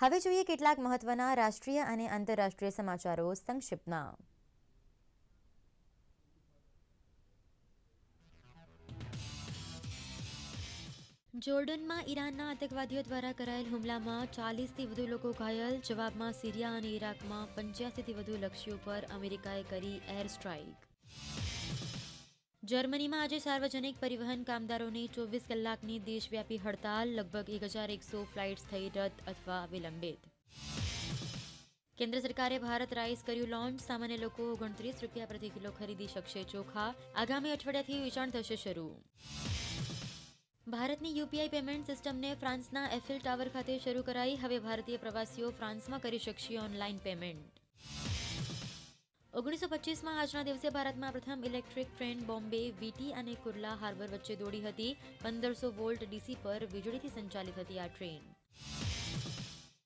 હવે જોઈએ કેટલાક મહત્વના રાષ્ટ્રીય અને આંતરરાષ્ટ્રીય સમાચારો સંક્ષિપ્તમાં. જોર્ડનમાં ઈરાનના આતંકવાદીઓ દ્વારા કરાયેલ હુમલામાં ચાલીસથી વધુ લોકો ઘાયલ, જવાબમાં સિરિયા અને ઈરાકમાં પંચ્યાસીથી વધુ લક્ષ્યો પર અમેરિકાએ કરી એર સ્ટ્રાઇક. જર્મનીમાં આજે સાર્વજનિક પરિવહન કામદારોની ચોવીસ કલાકની દેશવ્યાપી હડતાલ, લગભગ એક હજાર એકસો ફ્લાઇટ્સ થઈ રદ અથવા વિલંબિત. કેન્દ્ર સરકારે ભારત રાઈસ કર્યું લોન્ચ, સામાન્ય લોકો ઓગણત્રીસ રૂપિયા પ્રતિ કિલો ખરીદી શકશે ચોખા. આગામી અઠવાડિયાથી વેચાણ થશે શરૂ. ભારતની યુપીઆઈ પેમેન્ટ સિસ્ટમને ફ્રાન્સના એફિલ ટાવર ખાતે શરૂ કરાઈ. હવે ભારતીય પ્રવાસીઓ ફ્રાન્સમાં કરી શકશે ઓનલાઈન પેમેન્ટ. ઓગણીસો પચીસમાં આજના દિવસે ભારતમાં પ્રથમ ઇલેક્ટ્રિક ટ્રેન બોમ્બે, વીટી અને કુર્લા હાર્બર વચ્ચે દોડી હતી. પંદરસો વોલ્ટ ડીસી પર વીજળીથી સંચાલિત હતી આ ટ્રેન.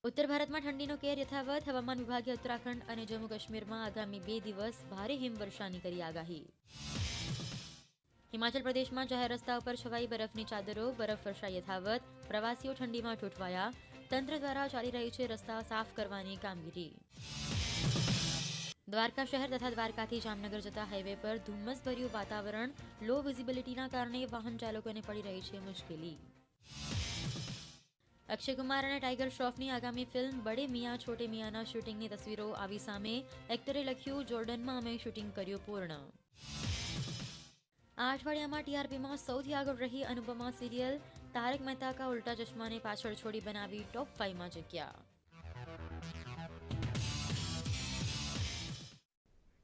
ઉત્તર ભારતમાં ઠંડીનો કેર યથાવત. હવામાન વિભાગે ઉત્તરાખંડ અને જમ્મુ કાશ્મીરમાં આગામી બે દિવસ ભારે હિમવર્ષાની કરી આગાહી. હિમાચલ પ્રદેશમાં જાહેર રસ્તા ઉપર છવાઈ બરફની ચાદરો. બરફ વર્ષા યથાવત. પ્રવાસીઓ ઠંડીમાં ઠૂંઠવાયા. તંત્ર દ્વારા ચાલી રહી છે રસ્તા સાફ કરવાની કામગીરી. દ્વારકા શહેર તથા દ્વારકાથી જામનગર જતા હાઈવે પર ધુમ્મસભર્યું વાતાવરણ લો વિઝિબિલિટીના કારણે વાહન ચાલકોને પડી રહી છે મુશ્કેલી. અક્ષય કુમાર અને ટાઈગર શ્રોફની આગામી ફિલ્મ બડે મિયા છોટે મિયાના શૂટિંગની તસવીરો આવી સામે એક્ટરે લખ્યું, જોર્ડનમાં અમે શૂટિંગ કર્યું પૂર્ણ. આ અઠવાડિયામાં ટીઆરપીમાં સૌથી આગળ રહી અનુપમા સિરિયલ, તારક મહેતા કા ઉલ્ટા ચશ્માને પાછળ છોડી બનાવી ટોપ ફાઈવમાં જગ્યા.